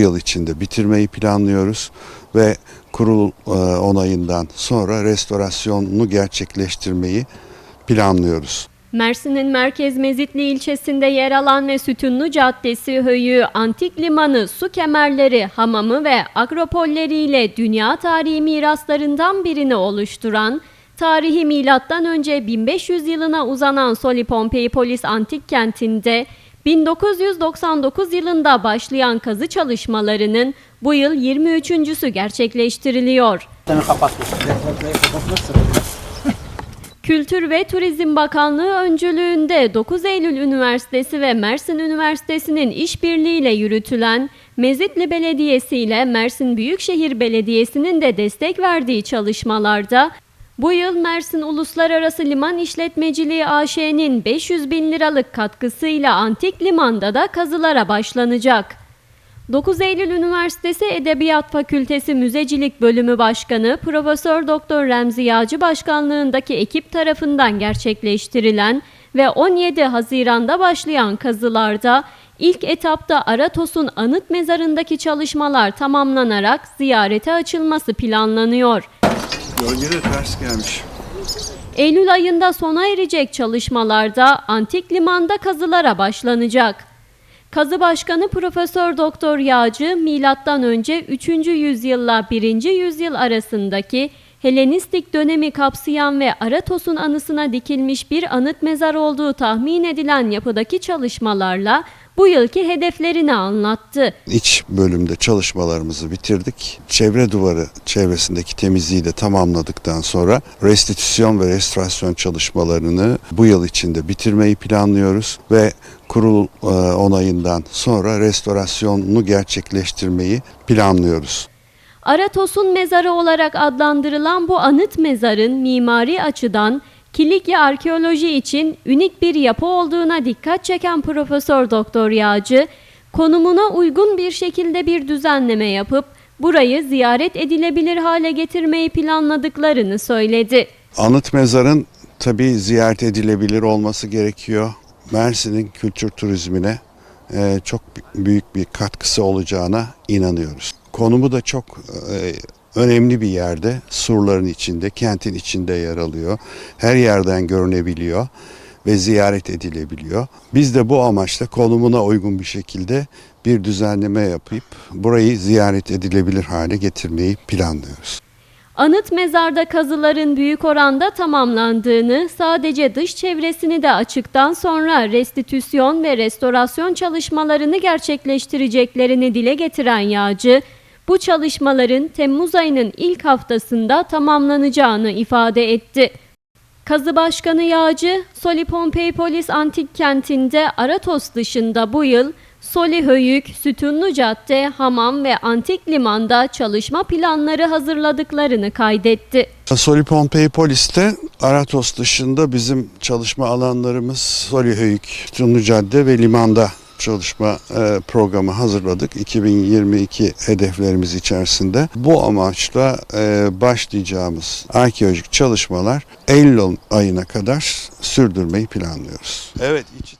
yıl içinde bitirmeyi planlıyoruz ve kurul e, onayından sonra restorasyonunu gerçekleştirmeyi planlıyoruz. Mersin'in merkez Mezitli ilçesinde yer alan ve Sütunlu Caddesi, Höyü, Antik Limanı, su kemerleri, hamamı ve agropolleriyle dünya tarihi miraslarından birini oluşturan, tarihi milattan önce 1500 yılına uzanan Soli Pompeipolis antik kentinde 1999 yılında başlayan kazı çalışmalarının bu yıl 23.sü gerçekleştiriliyor. Kültür ve Turizm Bakanlığı öncülüğünde 9 Eylül Üniversitesi ve Mersin Üniversitesi'nin işbirliğiyle yürütülen Mezitli Belediyesi ile Mersin Büyükşehir Belediyesi'nin de destek verdiği çalışmalarda bu yıl Mersin Uluslararası Liman İşletmeciliği AŞ'nin 500 bin liralık katkısıyla antik limanda da kazılara başlanacak. 9 Eylül Üniversitesi Edebiyat Fakültesi Müzecilik Bölümü Başkanı Profesör Doktor Remzi Yağcı başkanlığındaki ekip tarafından gerçekleştirilen ve 17 Haziran'da başlayan kazılarda ilk etapta Aratos'un anıt mezarındaki çalışmalar tamamlanarak ziyarete açılması planlanıyor. Gölge ters gelmiş. Eylül ayında sona erecek çalışmalarda antik limanda kazılara başlanacak. Kazı Başkanı Profesör Doktor Yağcı milattan önce 3. yüzyılla 1. yüzyıl arasındaki Helenistik dönemi kapsayan ve Aratos'un anısına dikilmiş bir anıt mezar olduğu tahmin edilen yapıdaki çalışmalarla bu yılki hedeflerini anlattı. İç bölümde çalışmalarımızı bitirdik. Çevre duvarı çevresindeki temizliği de tamamladıktan sonra restitüsyon ve restorasyon çalışmalarını bu yıl içinde bitirmeyi planlıyoruz ve kurul e, onayından sonra restorasyonunu gerçekleştirmeyi planlıyoruz. Aratos'un mezarı olarak adlandırılan bu anıt mezarın mimari açıdan Kilikya arkeoloji için unik bir yapı olduğuna dikkat çeken Profesör Doktor Yağcı, konumuna uygun bir şekilde bir düzenleme yapıp burayı ziyaret edilebilir hale getirmeyi planladıklarını söyledi. Anıt mezarın tabii ziyaret edilebilir olması gerekiyor. Mersin'in kültür turizmine e, çok büyük bir katkısı olacağına inanıyoruz. Konumu da çok e, önemli bir yerde. Surların içinde, kentin içinde yer alıyor. Her yerden görünebiliyor ve ziyaret edilebiliyor. Biz de bu amaçla konumuna uygun bir şekilde bir düzenleme yapıp burayı ziyaret edilebilir hale getirmeyi planlıyoruz. Anıt mezarda kazıların büyük oranda tamamlandığını, sadece dış çevresini de açıktan sonra restitüsyon ve restorasyon çalışmalarını gerçekleştireceklerini dile getiren Yağcı, bu çalışmaların Temmuz ayının ilk haftasında tamamlanacağını ifade etti. Kazı Başkanı Yağcı, Soli Pompeipolis Antik Kenti'nde Aratos dışında bu yıl Soli Höyük, Sütunlu Cadde, Hamam ve Antik Liman'da çalışma planları hazırladıklarını kaydetti. Soli Pompeipolis'te Aratos dışında bizim çalışma alanlarımız Soli Höyük, Tunlu Cadde ve Liman'da çalışma e, programı hazırladık 2022 hedeflerimiz içerisinde. Bu amaçla e, başlayacağımız arkeolojik çalışmalar Eylül ayına kadar sürdürmeyi planlıyoruz. Evet, içi